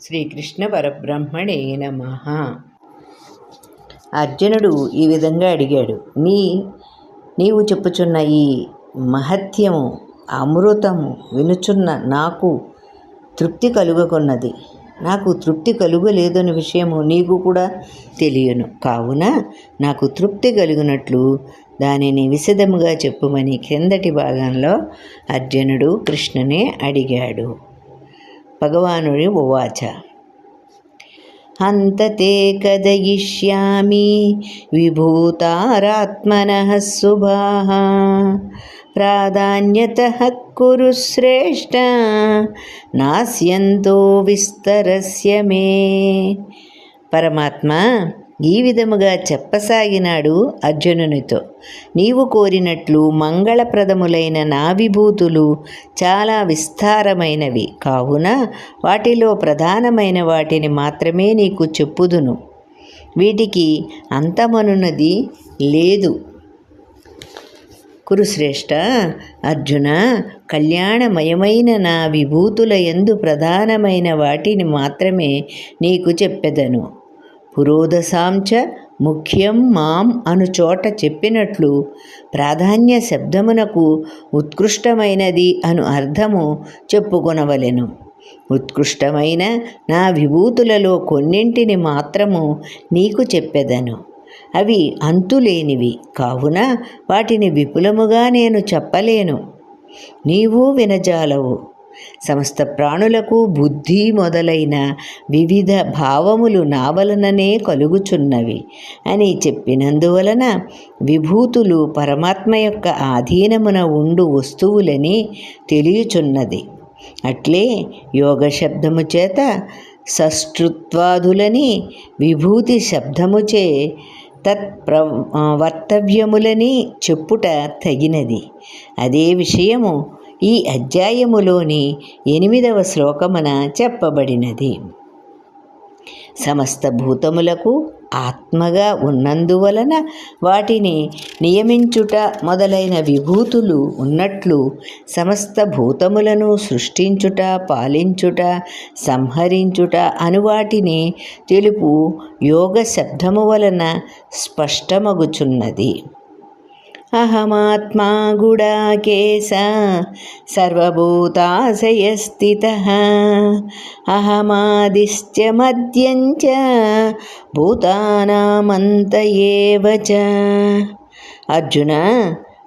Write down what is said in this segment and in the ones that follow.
శ్రీకృష్ణ పరబ్రహ్మణే నమ. అర్జునుడు ఈ విధంగా అడిగాడు నీ నీవు చెప్పుచున్న ఈ మహత్యము అమృతము వినుచున్న నాకు తృప్తి కలుగకున్నది. నాకు తృప్తి కలుగలేదన్న విషయము నీకు కూడా తెలియను. కావున నాకు తృప్తి కలిగినట్లు దానిని విశదముగా చెప్పుమని క్రిందటి భాగంలో అర్జునుడు కృష్ణనే అడిగాడు. భగవానుడి ఉవాచ. హంతతే కదయిష్యామి విభూతారాత్మనః శుభాः ప్రాధాన్యతః కురు శ్రేష్ట నాస్యంతో విస్తరస్య మే. పరమాత్మ ఈ విధముగా చెప్పసాగినాడు అర్జునునితో. నీవు కోరినట్లు మంగళప్రదములైన నా విభూతులు చాలా విస్తారమైనవి. కావున వాటిలో ప్రధానమైన వాటిని మాత్రమే నీకు చెప్పుదును. వీటికి అంతమనున్నది లేదు. కురుశ్రేష్ఠ అర్జున కళ్యాణమయమైన నా విభూతుల ఎందు ప్రధానమైన వాటిని మాత్రమే నీకు చెప్పెదను. పురోదశాంచ ముఖ్యం మాం అను చోట చెప్పినట్లు ప్రాధాన్య శబ్దమునకు ఉత్కృష్టమైనది అను అర్థము చెప్పుకొనవలెను. ఉత్కృష్టమైన నా విభూతులలో కొన్నింటిని మాత్రము నీకు చెప్పెదను. అవి అంతులేనివి కావున వాటిని విపులముగా నేను చెప్పలేను. నీవు వినజాలవు. సమస్త ప్రాణులకు బుద్ధి మొదలైన వివిధ భావములు నా వలననే కలుగుచున్నవి అని చెప్పినందువలన విభూతులు పరమాత్మ యొక్క ఆధీనమున ఉండు వస్తువులని తెలియచున్నది. అట్లే యోగ శబ్దము చేత సృత్వాదులని విభూతి శబ్దముచే తత్ ప్ర వర్తవ్యములని చెప్పుట తగినది. అదే విషయము ఈ అధ్యాయములోని ఎనిమిదవ శ్లోకమున చెప్పబడినది. సమస్త భూతములకు ఆత్మగా ఉన్నందువలన వాటిని నియమించుట మొదలైన విభూతులు ఉన్నట్లు సమస్త భూతములను సృష్టించుట పాలించుట సంహరించుట అనువాటిని తెలుపు యోగ శబ్దము వలన స్పష్టమగుచున్నది. అహమాత్మా గుడాకేశ సర్వభూతాశయస్థిత అహమాదిశ్చ మద్యంచ భూతానామంత ఏవ అర్జున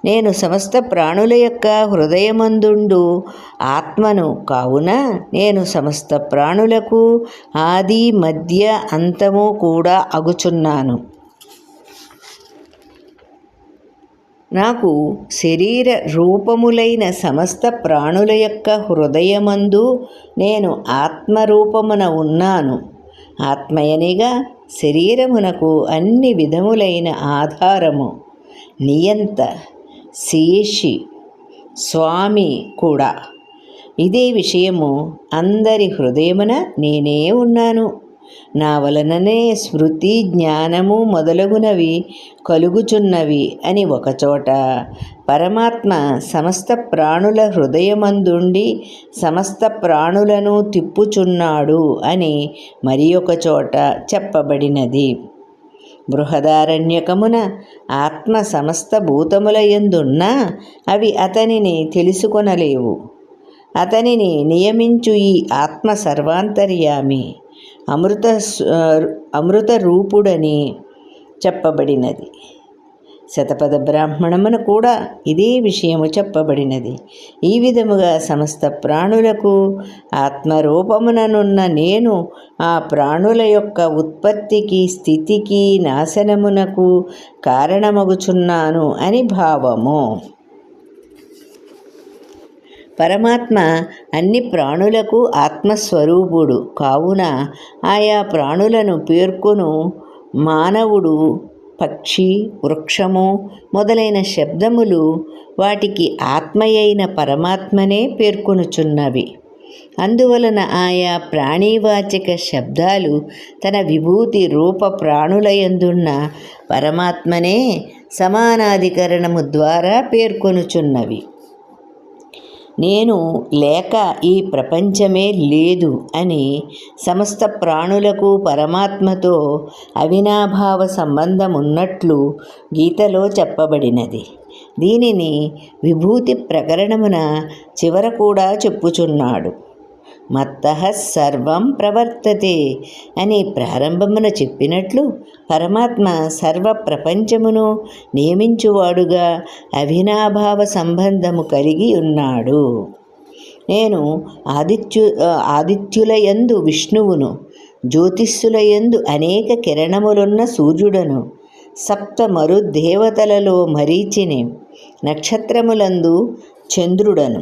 నేను సమస్త ప్రాణుల యొక్క హృదయమందుండు ఆత్మను కావున నేను సమస్త ప్రాణులకు ఆది మధ్య అంతము కూడా అగుచున్నాను. నాకు శరీర రూపములైన సమస్త ప్రాణుల యొక్క హృదయమందు నేను ఆత్మరూపమున ఉన్నాను. ఆత్మయనిగా శరీరమునకు అన్ని విధములైన ఆధారము నియంత శేషి స్వామి కూడా. ఇదే విషయము అందరి హృదయమున నేనే ఉన్నాను. నా వలననే స్మృతి జ్ఞానము మొదలగునవి కలుగుచున్నవి అని ఒకచోట. పరమాత్మ సమస్త ప్రాణుల హృదయమందుండి సమస్త ప్రాణులను తిప్పుచున్నాడు అని మరి ఒక చోట చెప్పబడినది. బృహదారణ్యకమున ఆత్మ సమస్త భూతముల ఎందున్నా అవి అతనిని తెలుసుకొనలేవు. అతనిని నియమించు ఈ ఆత్మ సర్వాంతర్యామి. అమృత అమృత రూపుడని చెప్పబడినది. శతపథ బ్రాహ్మణమున కూడా ఇదే విషయము చెప్పబడినది. ఈ విధముగా సమస్త ప్రాణులకు ఆత్మరూపముననున్న నేను ఆ ప్రాణుల యొక్క ఉత్పత్తికి స్థితికి నాశనమునకు కారణమగుచున్నాను అని భావము. పరమాత్మ అన్ని ప్రాణులకు ఆత్మస్వరూపుడు. కావున ఆయా ప్రాణులను పేర్కొను. మానవుడు పక్షి వృక్షము మొదలైన శబ్దములు వాటికి ఆత్మయైన పరమాత్మనే పేర్కొనుచున్నవి. అందువలన ఆయా ప్రాణీవాచక శబ్దాలు తన విభూతి రూప ప్రాణులయందున్న పరమాత్మనే సమానాధికరణము ద్వారా పేర్కొనుచున్నవి. నేను లేక ఈ ప్రపంచమే లేదు అని సమస్త ప్రాణులకు పరమాత్మతో అవినాభావ సంబంధం ఉన్నట్లు గీతలో చెప్పబడినది. దీనిని విభూతి ప్రకరణమున చివర కూడా చెప్పుచున్నాడు. మత్త సర్వం ప్రవర్తతే అని ప్రారంభమున చెప్పినట్లు పరమాత్మ సర్వ ప్రపంచమును నియమించువాడుగా అవినాభావ సంబంధము కలిగి ఉన్నాడు. నేను ఆదిత్యు ఆదిత్యుల యందు విష్ణువును జ్యోతిష్యులయందు అనేక కిరణములున్న సూర్యుడను సప్త మరు దేవతలలో మరీచిని నక్షత్రములందు చంద్రుడను.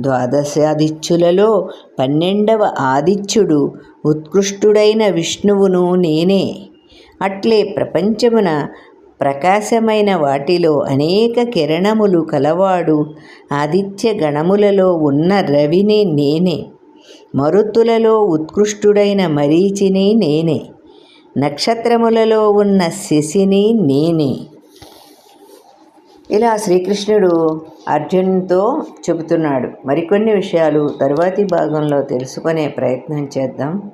ద్వాదశాదిత్యులలో పన్నెండవ ఆదిత్యుడు ఉత్కృష్టుడైన విష్ణువును నేనే. అట్లే ప్రపంచమున ప్రకాశమైన వాటిలో అనేక కిరణములు కలవాడు ఆదిత్య గణములలో ఉన్న రవిని నేనే. మరుతులలో ఉత్కృష్టుడైన మరీచిని నేనే. నక్షత్రములలో ఉన్న శశిని నేనే. ఇలా శ్రీకృష్ణుడు అర్జున్తో చెబుతున్నాడు. మరికొన్ని విషయాలు తరువాతి భాగంలో తెలుసుకునే ప్రయత్నం చేద్దాం.